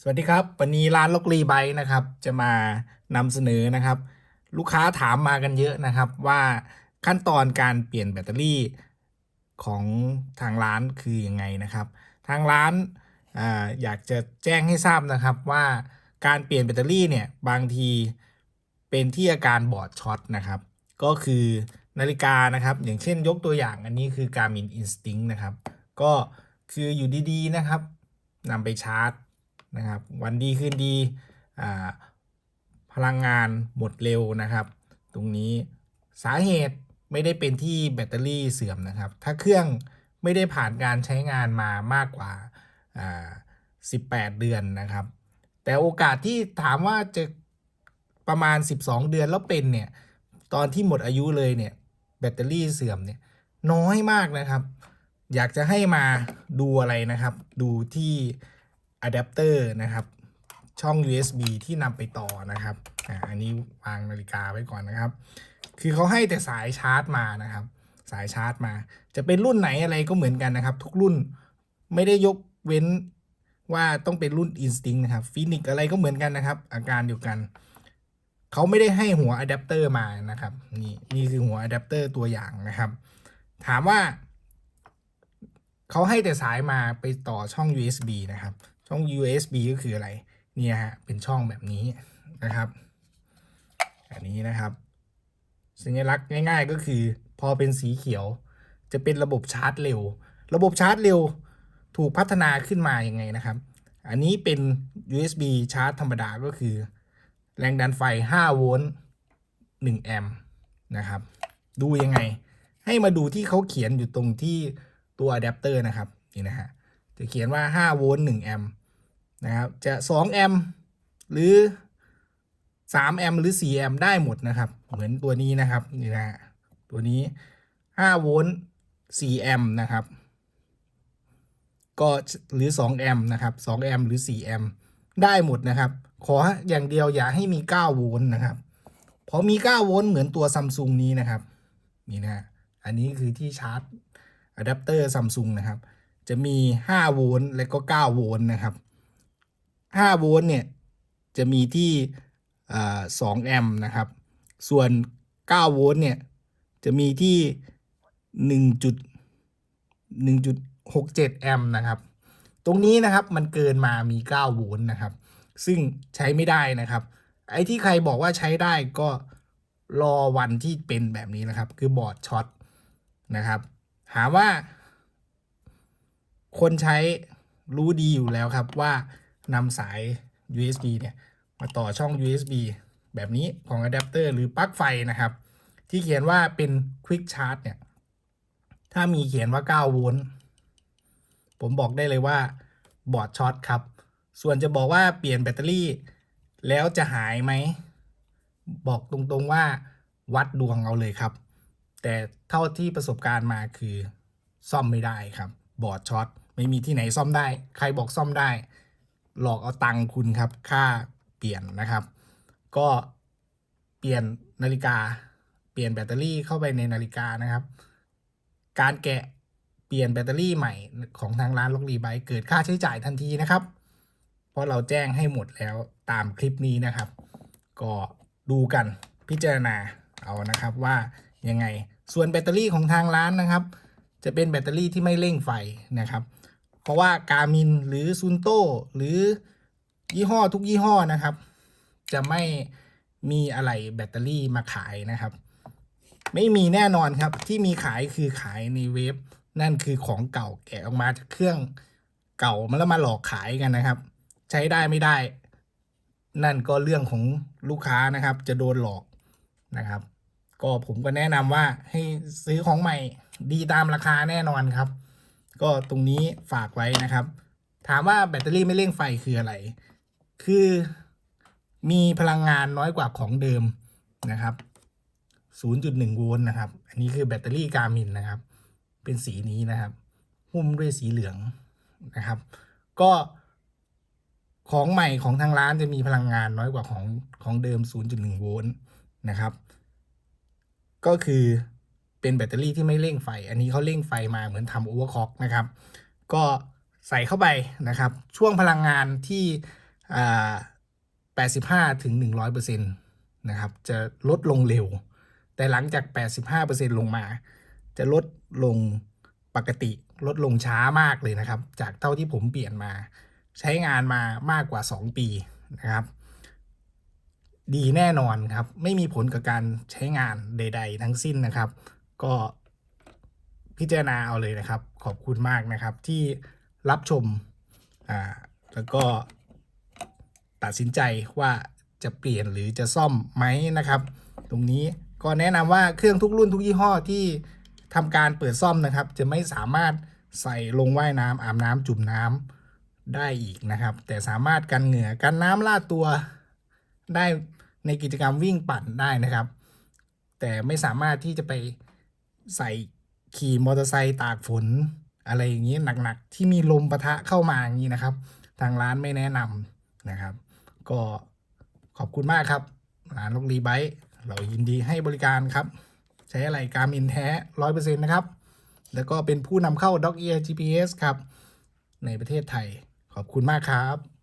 สวัสดีครับ วันนี้ร้านล็อกลีไบนะครับ จะมานำเสนอนะครับ ลูกค้าถามมากันเยอะนะครับว่าขั้นตอนการเปลี่ยนแบตเตอรี่ของทางร้านคือยังไงนะครับ ทางร้านออยากจะแจ้งให้ทราบนะครับว่าการเปลี่ยนแบตเตอรี่เนี่ยบางทีเป็นที่อาการบอดช็อตนะครับ ก็คือนาฬิกานะครับ อย่างเช่นยกตัวอย่างอันนี้คือ Garmin Instinct นะครับ ก็คืออยู่ดีๆนะครับนำไปชาร์จ นะครับวันดีคืนดีพลังงานหมดเร็วนะครับ ตรงนี้สาเหตุไม่ได้เป็นที่แบตเตอรี่เสื่อมนะครับ ถ้าเครื่องไม่ได้ผ่านการใช้งานมามากกว่าอ่า 18 เดือนนะครับ แต่โอกาสที่ถามว่าจะประมาณ 12 เดือนแล้วเป็นเนี่ยตอนที่หมดอายุเลยเนี่ยแบตเตอรี่เสื่อมเนี่ยน้อยมากนะครับ อยากจะให้มาดูอะไรนะครับ ดูที่ อะแดปเตอร์นะครับ ช่อง USB ที่นำไปต่อนะครับอ่าอันนี้วางนาฬิกาไว้ก่อนนะครับ คือเขาให้แต่สายชาร์จมานะครับ สายชาร์จมา จะเป็นรุ่นไหนอะไรก็เหมือนกันนะครับ ทุกรุ่นไม่ได้ยกเว้นว่าต้องเป็นรุ่น Instinct นะครับฟินิกอะไรก็เหมือนกันนะครับ อาการเดียวกัน เขาไม่ได้ให้หัวอะแดปเตอร์มานะครับ นี่นี่คือหัวอะแดปเตอร์ตัวอย่างนะครับ ถามว่า เขาให้แต่สายมาไปต่อช่อง USB นะครับ ช่อง USB ก็คืออะไร เนี่ยฮะ เป็นช่องแบบนี้นะครับ อันนี้นะครับ สัญลักษณ์ง่าย ๆ ก็คือ พอเป็นสีเขียว จะเป็นระบบชาร์จเร็ว ระบบชาร์จเร็วถูกพัฒนาขึ้นมาอยังไงนะครับ อันนี้เป็น USB ชาร์จธรรมดาก็คือ แรงดันไฟ 5 โวลต์ 1 แอมป์นะครับ ดูยังไง ให้มาดูที่เขาเขียนอยู่ตรงที่ตัวอะแดปเตอร์นะครับ นี่นะฮะ จะเขียนว่า5โวลต์1แอมป์นะครับจะ2แอมป์หรือ3แอมป์หรือ4แอมป์ได้หมดนะครับ เหมือนตัวนี้นะครับนี่นะตัวนี้5โวลต์4แอมป์นะครับก็หรือ2แอมป์นะครับ2แอมป์หรือ4แอมป์ได้หมดนะครับ ขออย่างเดียวอย่าให้มี 9 โวลต์นะครับพอมี 9 โวลต์เหมือนตัวซัมซุงนี้นะครับ นี่นะ อันนี้คือที่ชาร์จอะแดปเตอร์ซัมซุงนะครับ จะมี 5 โวลต์และก็ 9 โวลต์นะครับ 5 โวลต์เนี่ย จะมีที่อ่า2แอมป์นะครับ ส่วน 9 โวลต์เนี่ย จะมีที่1จุด1.67 แอมป์นะครับ ตรงนี้นะครับมันเกินมามี 9 โวลต์นะครับ ซึ่งใช้ไม่ได้นะครับ ไอ้ที่ใครบอกว่าใช้ได้ก็รอวันที่เป็นแบบนี้นะครับ คือบอร์ดช็อตนะครับ หาว่า คนใช้รู้ดีอยู่แล้วครับว่านำสาย USB เนี่ยมาต่อช่อง USB แบบนี้ของอะแดปเตอร์หรือปลั๊กไฟนะครับ ที่เขียนว่าเป็น Quick Charge เนี่ย ถ้ามีเขียนว่า 9 โวลต์ผมบอกได้เลยว่าบอร์ดช็อตครับ ส่วนจะบอกว่าเปลี่ยนแบตเตอรี่ แล้วจะหายไหม บอกตรงๆว่าวัดดวงเอาเลยครับ แต่เท่าที่ประสบการณ์มาคือซ่อมไม่ได้ครับ บอร์ดช็อต ไม่มีที่ไหนซ่อมได้ ใครบอกซ่อมได้ หลอกเอาตังคุณครับ ค่าเปลี่ยนนะครับ ก็เปลี่ยนนาฬิกา เปลี่ยนแบตเตอรี่เข้าไปในนาฬิกานะครับ การแกะเปลี่ยนแบตเตอรี่ใหม่ของทางร้านล็อกรีไบเกิดค่าใช้จ่ายทันทีนะครับ เพราะเราแจ้งให้หมดแล้วตามคลิปนี้นะครับ ก็ดูกันพิจารณาเอานะครับว่ายังไงส่วนแบตเตอรี่ของทางร้านนะครับ จะเป็นแบตเตอรี่ที่ไม่เร่งไฟนะครับ เพราะว่าการมินหรือซุนโตหรือยี่ห้อทุกยี่ห้อนะครับ จะไม่มีอะไรแบตเตอรี่มาขายนะครับ ไม่มีแน่นอนครับที่มีขายคือขายในเว็บนั่นคือของเก่าแกะออกมาจากเครื่องเก่ามาแล้วมาหลอกขายกันนะครับ ใช้ได้ไม่ได้ นั่นก็เรื่องของลูกค้านะครับ จะโดนหลอกนะครับ ก็ผมก็แนะนำว่าให้ซื้อของใหม่ดีตามราคาแน่นอนครับ ก็ตรงนี้ฝากไว้นะครับ ถามว่าแบตเตอรี่ไม่เร่งไฟคืออะไร คือมีพลังงานน้อยกว่าของเดิมนะครับ 0.1 โวลต์นะครับ อันนี้คือแบตเตอรี่การมินนะครับ เป็นสีนี้นะครับ หุ้มด้วยสีเหลืองนะครับ ก็ของใหม่ของทางร้านจะมีพลังงานน้อยกว่าของของเดิม 0.1 โวลต์นะครับ ก็คือเป็นแบตเตอรี่ที่ไม่เร่งไฟ อันนี้เขาเร่งไฟมาเหมือนทำโอเวอร์คล็อกนะครับ ก็ใส่เข้าไปนะครับ ช่วงพลังงานที่85ถึง100%นะครับ จะลดลงเร็ว แต่หลังจาก 85%ลงมา จะลดลงปกติลดลงช้ามากเลยนะครับ จากเท่าที่ผมเปลี่ยนมา ใช้งานมามากกว่า 2 ปีนะครับ ดีแน่นอนครับ ไม่มีผลกับการใช้งานใด ๆ ทั้งสิ้นนะครับ ก็พิจารณาเอาเลยนะครับ ขอบคุณมากนะครับที่รับชมอ่าแล้วก็ตัดสินใจว่าจะเปลี่ยนหรือจะซ่อมไหมนะครับ ตรงนี้ก็แนะนำว่าเครื่องทุกรุ่นทุกยี่ห้อที่ทำการเปิดซ่อมนะครับ จะไม่สามารถใส่ลงว่ายน้ำอาบน้ำจุ่มน้ำได้อีกนะครับ แต่สามารถกันเหงื่อกันน้ำลาดตัว ได้ในกิจกรรมวิ่งปั่นได้นะครับ แต่ไม่สามารถที่จะไปใส่ขี่มอเตอร์ไซค์ตากฝนอะไรอย่างนี้หนักๆ ที่มีลมปะทะเข้ามาอย่างนี้นะครับ ทางร้านไม่แนะนำนะครับ ก็ขอบคุณมากครับร้านลกรีไบค์เรายินดีให้บริการครับ ใช้อะไรการมินแท้ร้อยเปอร์เซ็นต์นะครับ แล้วก็เป็นผู้นำเข้า Dog Ear GPS ครับ ในประเทศไทย ขอบคุณมากครับ